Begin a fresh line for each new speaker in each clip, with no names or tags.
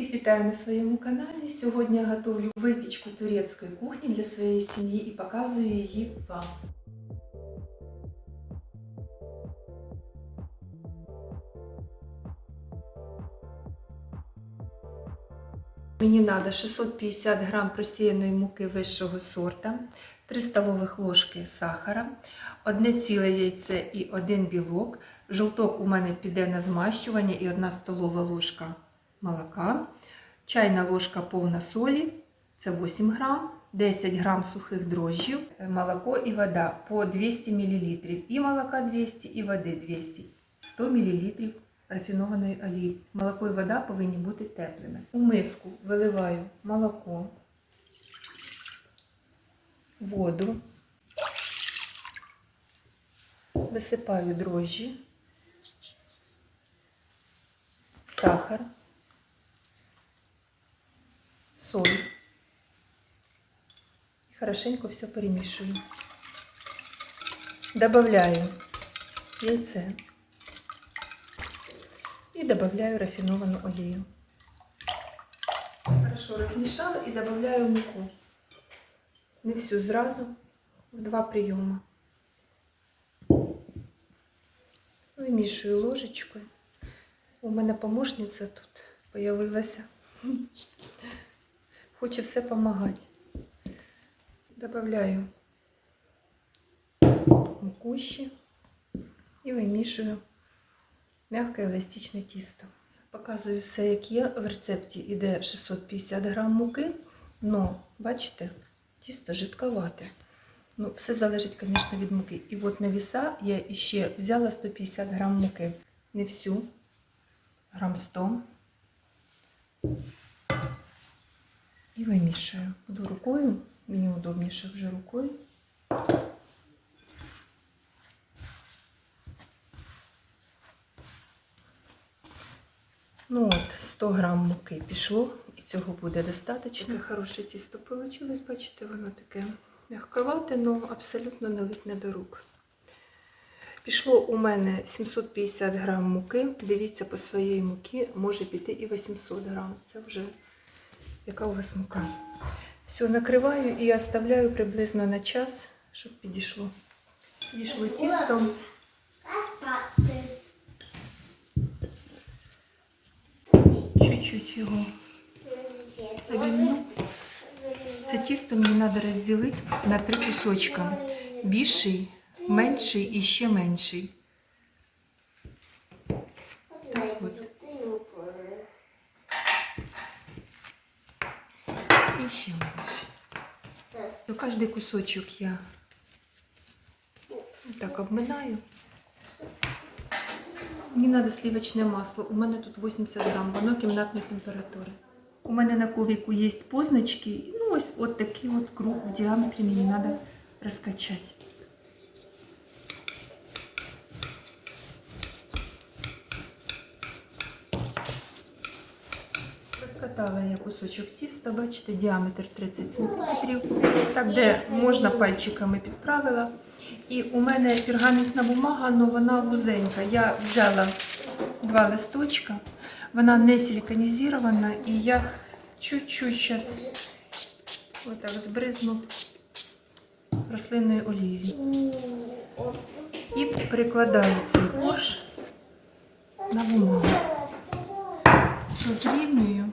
Всіх вітаю на своєму каналі. Сьогодні я готовлю випічку турецької кухні для своєї сім'ї і показую її вам. Мені треба 650 грам просіяної муки вищого сорта, 3 столових ложки сахара, одне ціле яйце і один білок. Жовток у мене піде на змащування і 1 столова ложка молока, чайна ложка повна солі, це 8 грам, 10 грам сухих дрожжів, молоко і вода по 200 мл. І молока 200, і води 200, 100 мл рафінованої олії. Молоко і вода повинні бути теплими. У миску виливаю молоко, воду, висипаю дрожжі, сахар, соль. І хорошенько все перемішую. Добавляю яйце и добавляю рафинованную олею. Хорошо размешала и добавляю муку. Не всю сразу, в два приема. Вимішую ложечкою. У мене помощниця тут появилася. Хоче все допомагати. Добавляю муку ще і вимішую м'яке еластичне тісто. Показую все, як є. В рецепті йде 650 грам муки, але, бачите, тісто жидковате. Ну, все залежить, звісно, від муки. І от на віса я ще взяла 150 грам муки. Не всю, грам 100. І вимішую. Буду рукою, мені удобніше вже рукою. Ну от, 100 грам муки пішло, і цього буде достатньо. Таке хороше тісто вийшло, бачите, воно таке м'ягковате, але абсолютно не липне до рук. Пішло у мене 750 грам муки. Дивіться, по своїй муки може піти і 800 грам. Це вже яка у вас мука. Все, накриваю і оставляю приблизно на час, щоб підійшло. Підійшло тісто. Чуть-чуть його рівну. Це тісто мені треба розділити на три кусочка. Більший, менший і ще менший. Так от. Ще менший. То кожний я так обминаю. Мені треба сливочне масло. У мене тут 80 грам, воно кімнатної температури. У мене на ковіку є позначки. Ну, ось от такий от круг в діаметрі мені треба розкачати. Розкатала я кусочок тіста, бачите, діаметр 30 см. Так, де можна пальчиками підправила. І у мене пергаментна бумага, але вона вузенька. Я взяла два листочка, вона не силиконізована, і я чуть-чуть зараз отак збризну рослинною олією. І прикладаю цей корж на бумагу. Розрівнюю.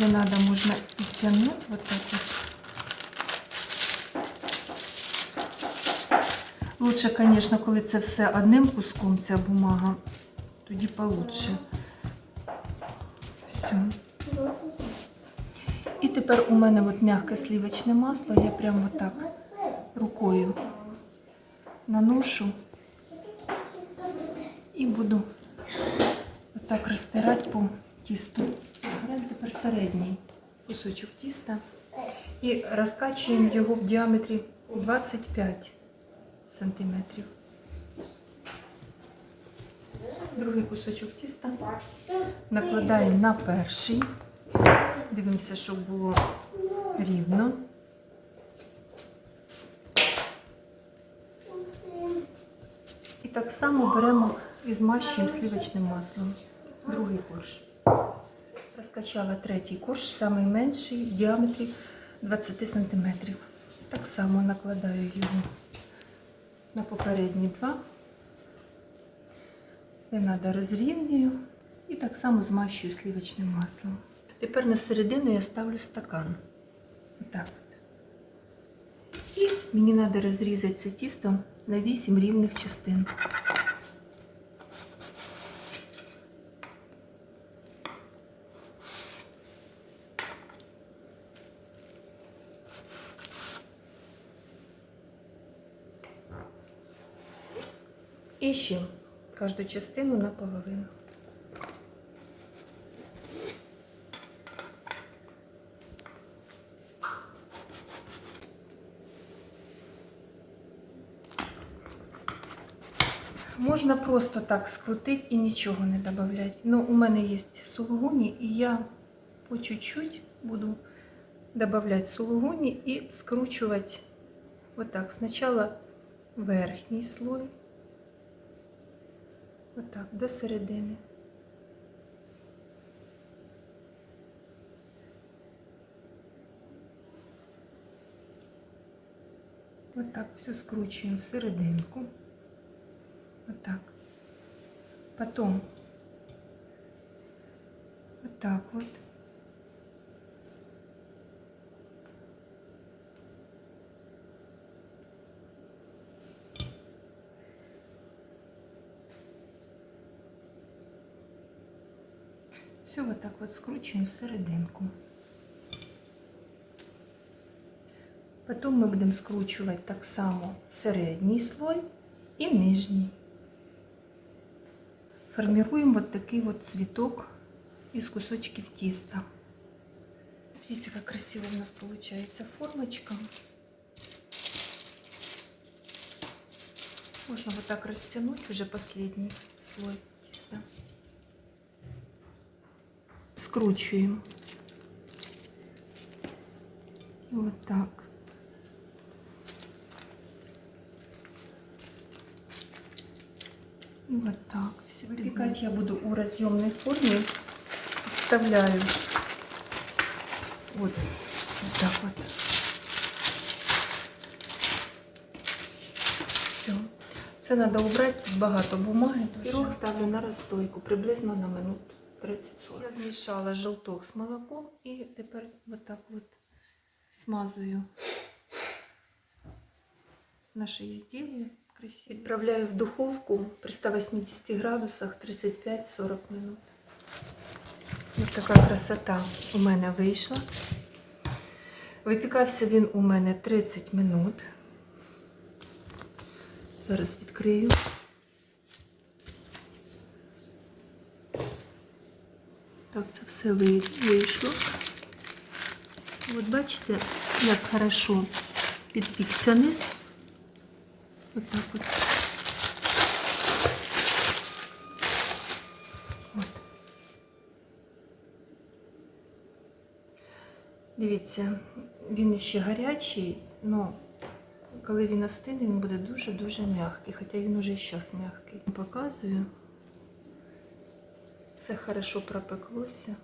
Де треба, можна підтягнути вот так вот. Лучше, звісно, коли це все одним куском, ця бумага, тоді получше. Все. І тепер у мене от м'яке сливочне масло, я прямо так рукою наношу і буду отак розтирати по тісту. Беремо тепер середній кусочок тіста і розкачуємо його в діаметрі 25 сантиметрів. Другий кусочок тіста накладаємо на перший. Дивимося, щоб було рівно. І так само беремо і змащуємо сливочним маслом. другий корж. Розкачала третій корж, самий менший в діаметрі 20 см. Так само накладаю його на попередні два. Не треба розрівнюю і так само змащую сливочним маслом. Тепер на середину я ставлю стакан. Отак от. І мені треба розрізати це тісто на 8 рівних частин. І ще кожну частину наполовину. Можна просто так скрутити і нічого не додати. Ну, у мене є сулугуні, і я по чуть-чуть буду додавати сулугуні і скручувати отак. Спочатку верхній слой, отак, до середини. Отак все скручуємо в серединку. Вот так. Потом вот Все вот так вот скручиваем в серединку. Потім ми будемо скручувати так само середній слой і нижній. Формируем вот такий вот цветок из кусочків теста. Видите, как красиво у нас получается формочка. Можно вот так растянуть уже последний слой теста. Скручиваем. И вот так. И вот так все. Выпекать я буду у разъемной форме. Вставляю вот, вот так вот. Все. Це треба убрати, тут багато бумаги. Пірог ставлю на розстойку, приблизно на минут 30-40. Я змішала жовток з молоком і тепер вот так от смазую наше изделие красиво. Відправляю в духовку при 180 градусах 35-40 минут. Ось така красота у мене вийшла. Випікався він у мене 30 минут. Зараз відкрию. Так, це все ви- вийшло. От бачите, як хорошо підпікся низ. От так от. От. Дивіться, він ще гарячий, але коли він остине, він буде дуже-дуже м'який, хоча він уже зараз м'який. Показую. Все хорошо пропеклося.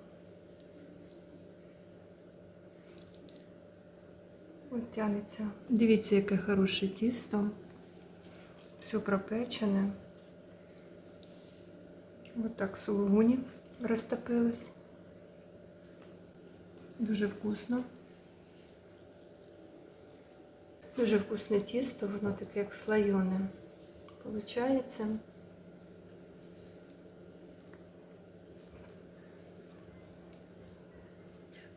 От тянеться. Дивіться, яке хороше тісто. Все пропечене. Ось так сулугуні розтопились. Дуже вкусно. Дуже вкусне тісто, воно таке як слоєне. Получається.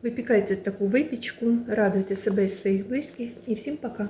Випікайте таку випічку, радуйте себе і своїх близьких і всім пока!